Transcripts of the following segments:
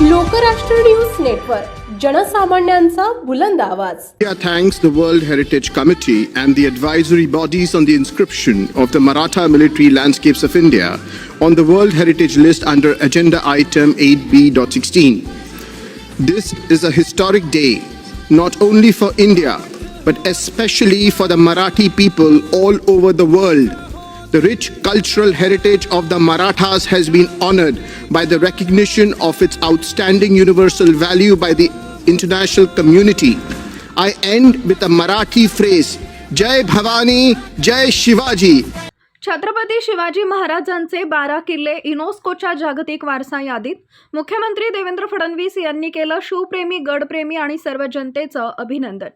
Lokrashtra news network जनसामान्यांचा बुलंद आवाज India thanks the World Heritage Committee and the advisory bodies on the inscription of the Maratha military landscapes of India on the World Heritage List under Agenda Item 8B.16. This is a historic day, not only for India, but especially for the Marathi people all over the world. The rich cultural heritage of the Marathas has been honored by the recognition of its outstanding universal value by the international community. I end with a Marathi phrase Jai Bhavani, Jai Shivaji. Chhatrapati Shivaji महाराजांचे बारा किल्ले युनेस्कोच्या जागतिक वारसा यादीत मुख्यमंत्री देवेंद्र फडणवीस यांनी केलं शिवप्रेमी गडप्रेमी आणि सर्व जनतेचं अभिनंदन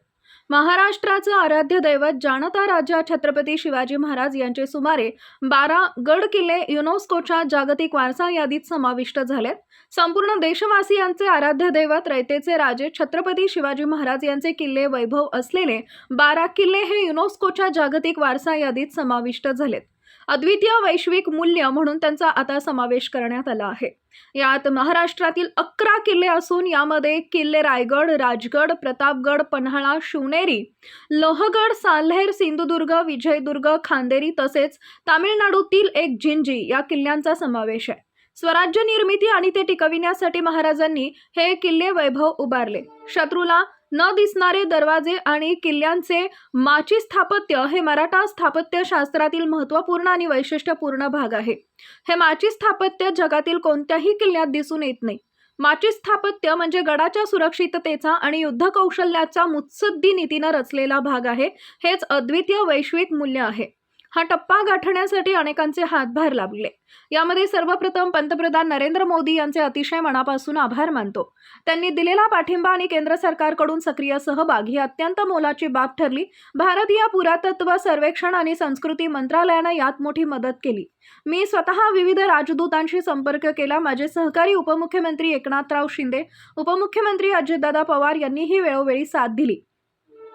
महाराष्ट्राचं आराध्य दैवत जाणता राजा छत्रपती शिवाजी महाराज यांचे सुमारे बारा गड किल्ले युनेस्कोच्या जागतिक वारसा यादीत समाविष्ट झालेत. संपूर्ण देशवासियांचे आराध्य दैवत रयतेचे राजे छत्रपती शिवाजी महाराज यांचे किल्ले वैभव असलेले बारा किल्ले हे युनेस्कोच्या जागतिक वारसा यादीत समाविष्ट झालेत. अद्वितीय वैश्विक मूल्य म्हणून त्यांचा आता समावेश करण्यात आला आहे. यात महाराष्ट्रातील अकरा किल्ले असून यामध्ये किल्ले रायगड राजगड प्रतापगड पन्हाळा शिवनेरी लोहगड साल्हेर सिंधुदुर्ग विजयदुर्ग खांदेरी तसेच तामिळनाडूतील एक जिंजी या किल्ल्यांचा समावेश आहे. स्वराज्य निर्मिती आणि ते टिकविण्यासाठी महाराजांनी हे किल्ले वैभव उभारले. शत्रूला न दिसणारे दरवाजे आणि किल्ल्यांचे माची स्थापत्य हे मराठा स्थापत्य शास्त्रातील महत्त्वपूर्ण आणि वैशिष्ट्यपूर्ण भाग आहे. हे माची स्थापत्य जगातील कोणत्याही किल्ल्यात दिसून येत नाही. माची स्थापत्य म्हणजे गडाच्या सुरक्षिततेचा आणि युद्ध कौशल्याचा मुत्सद्दी नीतीनं रचलेला भाग आहे. हेच अद्वितीय वैश्विक मूल्य आहे. हा टप्पा गाठण्यासाठी अनेकांचे हातभार लाभले यामध्ये सर्वप्रथम पंतप्रधान नरेंद्र मोदी यांचे अतिशय मनापासून आभार मानतो. त्यांनी दिलेला पाठिंबा आणि केंद्र सरकारकडून सक्रिय सहभाग ही अत्यंत मोलाची बाब ठरली. भारतीय पुरातत्व सर्वेक्षण आणि संस्कृती मंत्रालयानं यात मोठी मदत केली. मी स्वतः विविध राजदूतांशी संपर्क केला. माझे सहकारी उपमुख्यमंत्री एकनाथराव शिंदे उपमुख्यमंत्री अजितदादा पवार यांनीही वेळोवेळी साथ दिली.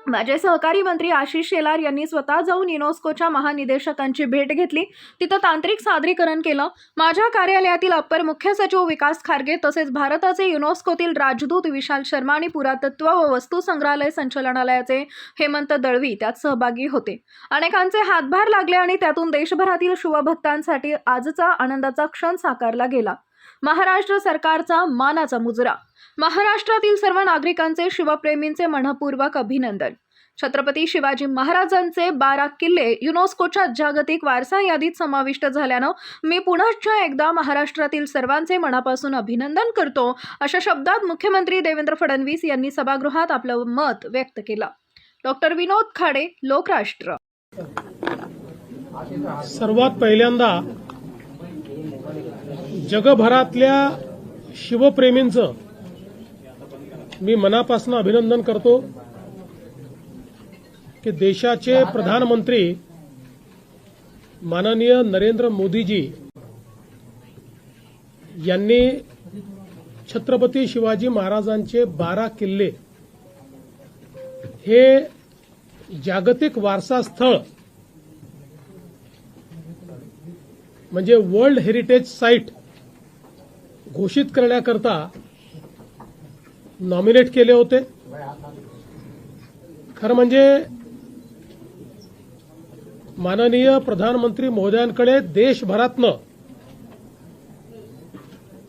माझे सहकारी मंत्री आशिष शेलार यांनी स्वतः जाऊन युनेस्कोच्या महानिदेशकांची भेट घेतली. तिथं तांत्रिक सादरीकरण केलं. माझ्या कार्यालयातील अप्पर मुख्य सचिव विकास खारगे तसेच भारताचे युनेस्कोतील राजदूत विशाल शर्मा आणि पुरातत्व व वस्तू संग्रहालय संचालनालयाचे हेमंत दळवी त्यात सहभागी होते. अनेकांचे हातभार लागले आणि त्यातून देशभरातील शिवभक्तांसाठी आजचा आनंदाचा क्षण साकारला गेला. महाराष्ट्र सरकारचा मानाचा मुजरा. महाराष्ट्रातील सर्व नागरिकांचे शिवप्रेमींचे मनपूर्वक अभिनंदन. छत्रपती शिवाजी महाराजांचे बारा किल्ले युनेस्कोच्या जागतिक वारसा यादीत समाविष्ट झाल्यानं मी पुनश्च एकदा महाराष्ट्रातील सर्वांचे मनापासून अभिनंदन करतो अशा शब्दात मुख्यमंत्री देवेंद्र फडणवीस यांनी सभागृहात आपलं मत व्यक्त केलं. डॉक्टर विनोद खाडे लोकराष्ट्र. सर्वात पहिल्यांदा जगभरातल्या शिवप्रेमींचं मी मनापासून अभिनंदन करतो की देशाचे प्रधानमंत्री माननीय नरेंद्र मोदीजी यांनी छत्रपती शिवाजी महाराजांचे बारा किल्ले हे जागतिक वारसा स्थळ म्हणजे वर्ल्ड हेरिटेज साईट घोषित करण्याकरता नॉमिनेट केले होते. खरं म्हणजे माननीय प्रधानमंत्री महोदयांकडे देशभरातनं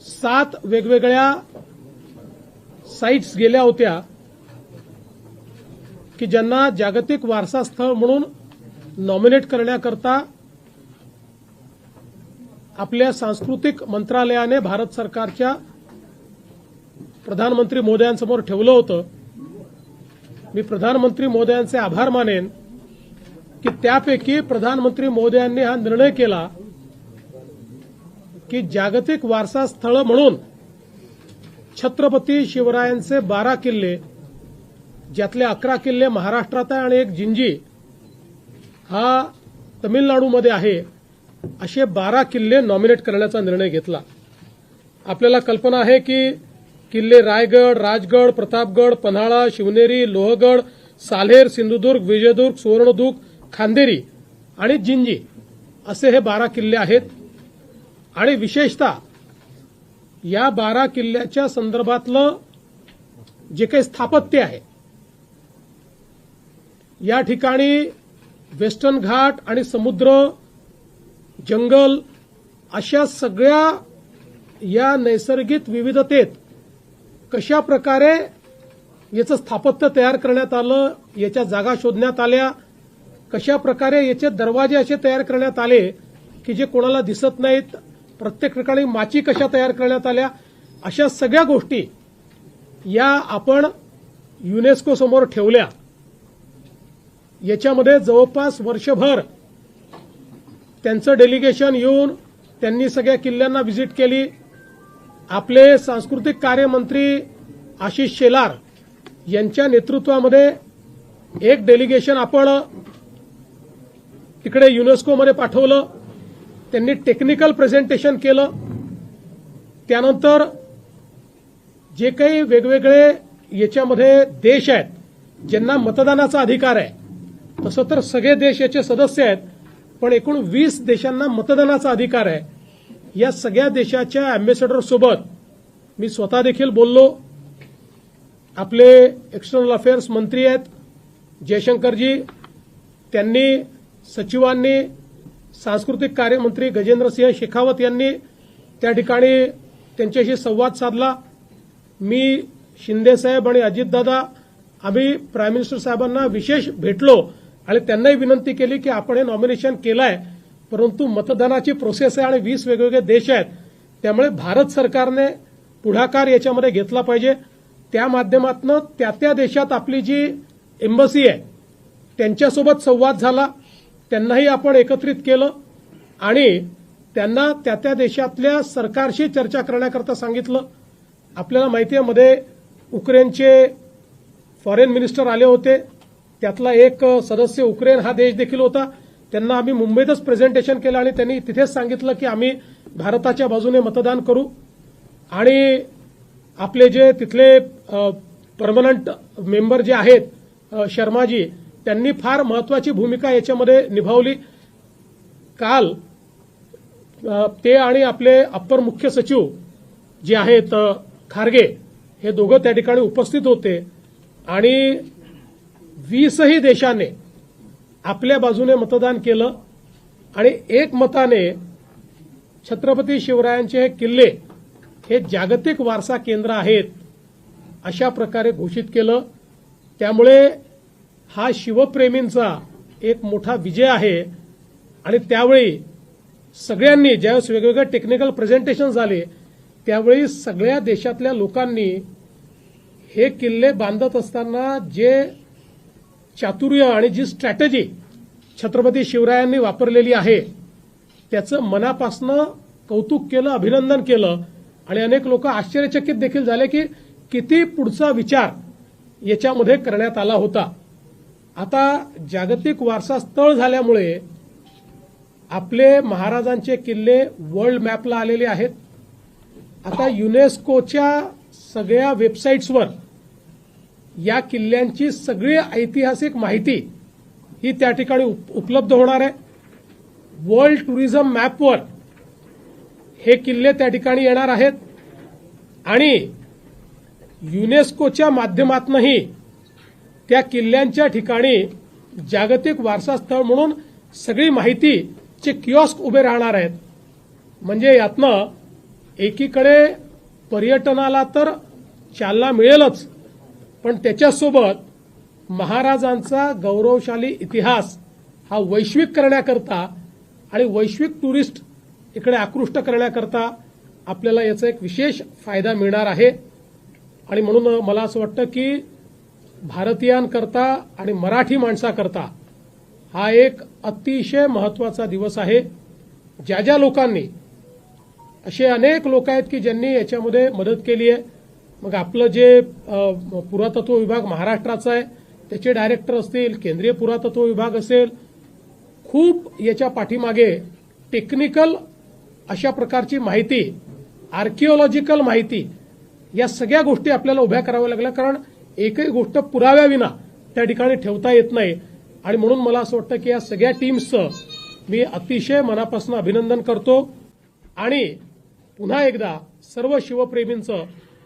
सात वेगवेगळ्या साईट्स गेल्या होत्या की ज्यांना जागतिक वारसा स्थळ म्हणून नॉमिनेट करण्याकरता आपल्या सांस्कृतिक मंत्रालयाने भारत सरकारच्या प्रधानमंत्री मोदयांसमोर ठेवलं होतं. मी प्रधानमंत्री मोदयांचे आभार मानेन की त्यापैकी प्रधानमंत्री मोदयांनी हा निर्णय केला की जागतिक वारसा स्थळ म्हणून छत्रपती शिवरायांचे बारा किल्ले ज्यातले अकरा किल्ले महाराष्ट्रात आहे आणि एक जिंजी हा तमिळनाडूमध्ये आहे असे बारा किल्ले नॉमिनेट करण्याचा निर्णय घेतला. आपल्याला कल्पना आहे की किल्ले रायगड राजगड प्रतापगड पन्हाळा शिवनेरी लोहगड सालेर सिंधुदुर्ग विजयदुर्ग सुवर्णदुर्ग खांदेरी आणि जिंजी असे हे बारा किल्ले आहेत. आणि विशेषतः या बारा किल्ल्याच्या संदर्भातलं जे काही स्थापत्य आहे या ठिकाणी वेस्टर्न घाट आणि समुद्र जंगल अशा सगळ्या या नैसर्गिक विविधतेत कशा प्रकारे याचं स्थापत्य तयार करण्यात आलं याच्या जागा शोधण्यात आल्या कशा प्रकारे याचे दरवाजे असे तयार करण्यात आले की जे कोणाला दिसत नाहीत प्रत्येक ठिकाणी माची कशा तयार करण्यात आल्या अशा सगळ्या गोष्टी या आपण युनेस्को समोर ठेवल्या. याच्यामध्ये जवळपास वर्षभर त्यांचं डेलिगेशन येऊन त्यांनी सगळ्या किल्ल्यांना व्हिजिट केली. आपले सांस्कृतिक कार्यमंत्री आशिष शेलार यांच्या नेतृत्वामध्ये एक डेलिगेशन आपण तिकडे युनेस्कोमध्ये पाठवलं. त्यांनी टेक्निकल प्रेझेंटेशन केलं. त्यानंतर जे काही वेगवेगळे याच्यामध्ये देश आहेत ज्यांना मतदानाचा अधिकार आहे तसं तर सगळे देश याचे सदस्य आहेत पण एकूण वीस देशांना मतदानाचा अधिकार आहे. या सगळ्या देशाच्या अँबेसेडर सोबत मी स्वतः देखील बोललो. आपले एक्सटर्नल अफेअर्स मंत्री आहेत जयशंकरजी त्यांनी सचिवांनी सांस्कृतिक कार्यमंत्री गजेंद्रसिंह शेखावत यांनी त्या ठिकाणी त्यांच्याशी संवाद साधला. मी शिंदेसाहेब आणि अजितदादा आम्ही प्राईम मिनिस्टर साहेबांना विशेष भेटलो. आणि त्यांनाही विनंती केली की आपण हे नॉमिनेशन केलं आहे परंतु मतदानाची प्रोसेस आहे आणि वीस वेगवेगळे देश आहेत. त्यामुळे भारत सरकारने पुढाकार याच्यामध्ये घेतला पाहिजे. त्या माध्यमातून त्या त्या देशात आपली जी एम्बसी आहे त्यांच्यासोबत संवाद झाला. त्यांनाही आपण एकत्रित केलं. आणि त्यांना त्या त्या देशातल्या सरकारशी चर्चा करण्याकरता सांगितलं. आपल्याला माहिती आहे मध्ये उक्रेनचे फॉरेन मिनिस्टर आले होते. त्यातला एक सदस्य उक्रेन हा देश देखील होता. त्यांना आम्ही मुंबईतच प्रेझेंटेशन केलं आणि त्यांनी तिथेच सांगितलं की आम्ही भारताच्या बाजूने मतदान करू. आणि आपले जे तिथले परमनंट मेंबर जे आहेत शर्माजी त्यांनी फार महत्वाची भूमिका याच्यामध्ये निभावली. काल ते आणि आपले अप्पर मुख्य सचिव जे आहेत खारगे हे दोघं त्या ठिकाणी उपस्थित होते. आणि वीसही देशाने आपल्या बाजूने मतदान केलं आणि एक मताने छत्रपती शिवरायांचे हे किल्ले हे जागतिक वारसा केंद्र आहेत अशा प्रकारे घोषित केलं. त्यामुळे हा शिवप्रेमींचा एक मोठा विजय आहे आणि त्यावेळी सगळ्यांनी ज्यावेळेस वेगवेगळे टेक्निकल प्रेझेंटेशन झाले त्यावेळी सगळ्या देशातल्या लोकांनी हे किल्ले बांधत असताना जे चातुर्य आणि जी स्ट्रॅटेजी छत्रपती शिवरायांनी वापरलेली आहे त्याचं मनापासनं कौतुक केलं अभिनंदन केलं आणि अनेक लोक आश्चर्यचकित देखील झाले की किती पुढचा विचार याच्यामध्ये करण्यात आला होता. आता जागतिक वारसा स्थळ झाल्यामुळे आपले महाराजांचे किल्ले वर्ल्ड मॅपला आलेले आहेत. आता युनेस्कोच्या सगळ्या वेबसाईट्सवर या किल्ल्यांची सगळी ऐतिहासिक माहिती ही त्या ठिकाणी उप- उपलब्ध होणार आहे. वर्ल्ड टुरिझम मॅपवर हे किल्ले त्या ठिकाणी येणार आहेत. आणि युनेस्कोच्या माध्यमातूनही त्या किल्ल्यांच्या ठिकाणी जागतिक वारसा स्थळ म्हणून सगळी माहितीचे किऑस्क उभे राहणार आहेत. म्हणजे यातनं एकीकडे पर्यटनाला तर चालना मिळेलच पण त्याच्यासोबत महाराजांचा गौरवशाली इतिहास हा वैश्विक करण्याकरता आणि वैश्विक टुरिस्ट इकडे आकृष्ट करण्याकरता आपल्याला याचा एक विशेष फायदा मिळणार आहे. आणि म्हणून मला असं वाटतं की भारतीयांकरता आणि मराठी माणसाकरता हा एक अतिशय महत्त्वाचा दिवस आहे. ज्या ज्या लोकांनी असे अनेक लोक आहेत की ज्यांनी याच्यामध्ये मदत केली आहे. मग आपलं जे पुरातत्व विभाग महाराष्ट्राचा आहे त्याचे डायरेक्टर असतील केंद्रीय पुरातत्व विभाग असेल खूप याच्या पाठीमागे टेक्निकल अशा प्रकारची माहिती आर्किओलॉजिकल माहिती या सगळ्या गोष्टी आपल्याला उभ्या कराव्या लागल्या कारण एकही गोष्ट पुराव्याविना त्या ठिकाणी ठेवता येत नाही. आणि म्हणून मला असं वाटतं की या सगळ्या टीम्सचं मी अतिशय मनापासून अभिनंदन करतो. आणि पुन्हा एकदा सर्व शिवप्रेमींचं